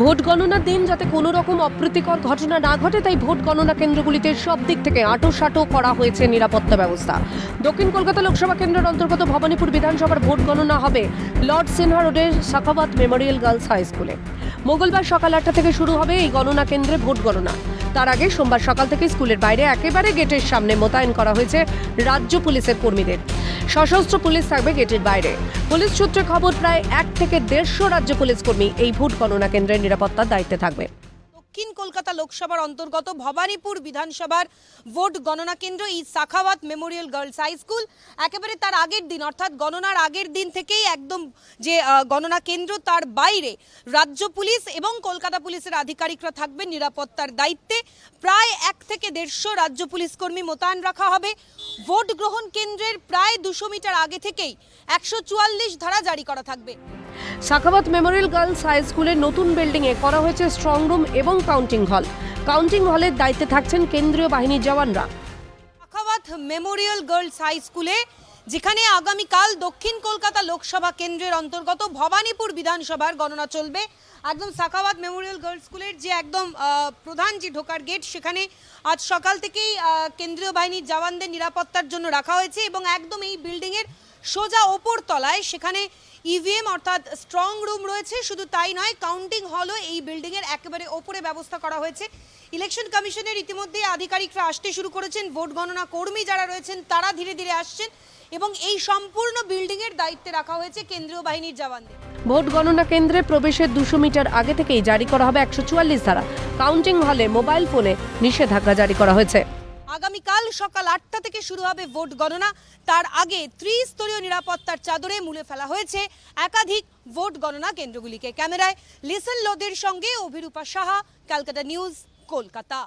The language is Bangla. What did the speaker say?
ভোট গণনার দিন যাতে কোনো রকম অপ্রীতিকর ঘটনা না ঘটে, তাই ভোট গণনা কেন্দ্রগুলিতে সব দিক থেকে আঁটোসাঁটো করা হয়েছে নিরাপত্তা ব্যবস্থা। দক্ষিণ কলকাতা লোকসভা কেন্দ্রের অন্তর্গত ভবানীপুর বিধানসভার ভোট গণনা হবে লর্ড সিনহা রোডের সাখাবাত মেমোরিয়াল গার্লস হাই স্কুলে। মঙ্গলবার সকাল আটটা থেকে শুরু হবে এই গণনা কেন্দ্রে ভোট গণনা। তার আগে সোমবার সকাল থেকে স্কুলের বাইরে একেবারে গেটের সামনে মোতায়েন করা হয়েছে রাজ্য পুলিশের কর্মীদের। সশস্ত্র পুলিশ থাকবে গেটের বাইরে। পুলিশ সূত্রে খবর, প্রায় এক থেকে দেড়শো রাজ্য পুলিশ কর্মী এই ভোট গণনা কেন্দ্রের নিরাপত্তার দায়িত্বে থাকবে। দক্ষিণ কলকাতা লোকসভার অন্তর্গত ভবানীপুর বিধানসভার ভোট গণনা কেন্দ্র, এই Sakhawat memorial girls high school. একেবারে তার আগের দিন, অর্থাৎ গণনার আগের দিন থেকেই একদম যে গণনা কেন্দ্র, তার বাইরে রাজ্য পুলিশ এবং কলকাতা পুলিশের আধিকারিকরা থাকবেন নিরাপত্তার দায়িত্বে। প্রায় এক থেকে দেড়শো রাজ্য পুলিশ কর্মী মোতায়েন রাখা হবে। ভোট গ্রহণ কেন্দ্রের প্রায় দুশো মিটার আগে থেকেই একশো চুয়াল্লিশ ধারা জারি করা থাকবে। সাখাবাত মেমোরিয়াল গার্লস হাই স্কুলের নতুন বিল্ডিংয়ে করা হয়েছে স্ট্রং রুম এবং কাউন্টিং হল। কাউন্টিং হলের দায়িত্বে থাকছেন কেন্দ্রীয় বাহিনীর জওয়ানরা। আখাওয়াত মেমোরিয়াল গার্লস হাই স্কুলে, যেখানে আগামীকাল দক্ষিণ কলকাতা লোকসভা কেন্দ্রের অন্তর্গত ভবানীপুর বিধানসভার গণনা চলবে। একদম সাখাওয়াত মেমোরিয়াল গার্লস স্কুলের যে একদম প্রধান যে ঢোকার গেট, সেখানে আজ সকাল থেকেই কেন্দ্রীয় বাহিনীর জওয়ানদের নিরাপত্তার জন্য রাখা হয়েছে এবং একদম এই বিল্ডিংয়ের সোজা ওপর তলায় সেখানে ইভিএম অর্থাৎ স্ট্রং রুম রয়েছে। শুধু তাই নয় কাউন্টিং হলও এই বিল্ডিংয়ের একেবারে ওপরে ব্যবস্থা করা হয়েছে। ইলেকশন কমিশনের ইতিমধ্যে আধিকারিকরা আসতে শুরু করেছেন। ভোট গণনা কর্মী যারা রয়েছেন, তারা ধীরে ধীরে আসছেন এবং এই সম্পূর্ণ বিল্ডিংয়ের দায়িত্বে রাখা হয়েছে কেন্দ্রীয় বাহিনীর জওয়ানদের। ভোট গণনা কেন্দ্রে প্রবেশের দুশো মিটার আগে থেকেই জারি করা হবে একশো চুয়াল্লিশ ধারা। কাউন্টিং হলে মোবাইল ফোনে নিষেধাজ্ঞা জারি করা হয়েছে। আগামীকাল সকাল আটটা থেকে শুরু হবে ভোট গণনা। তার আগে ত্রিস্তরীয় নিরাপত্তার চাদরে মুলে ফেলা হয়েছে একাধিক ভোট গণনা কেন্দ্রগুলিকে। ক্যামেরায় লিসন লোদের সঙ্গে অভিরূপা সাহা, ক্যালকাটা নিউজ, কলকাতা।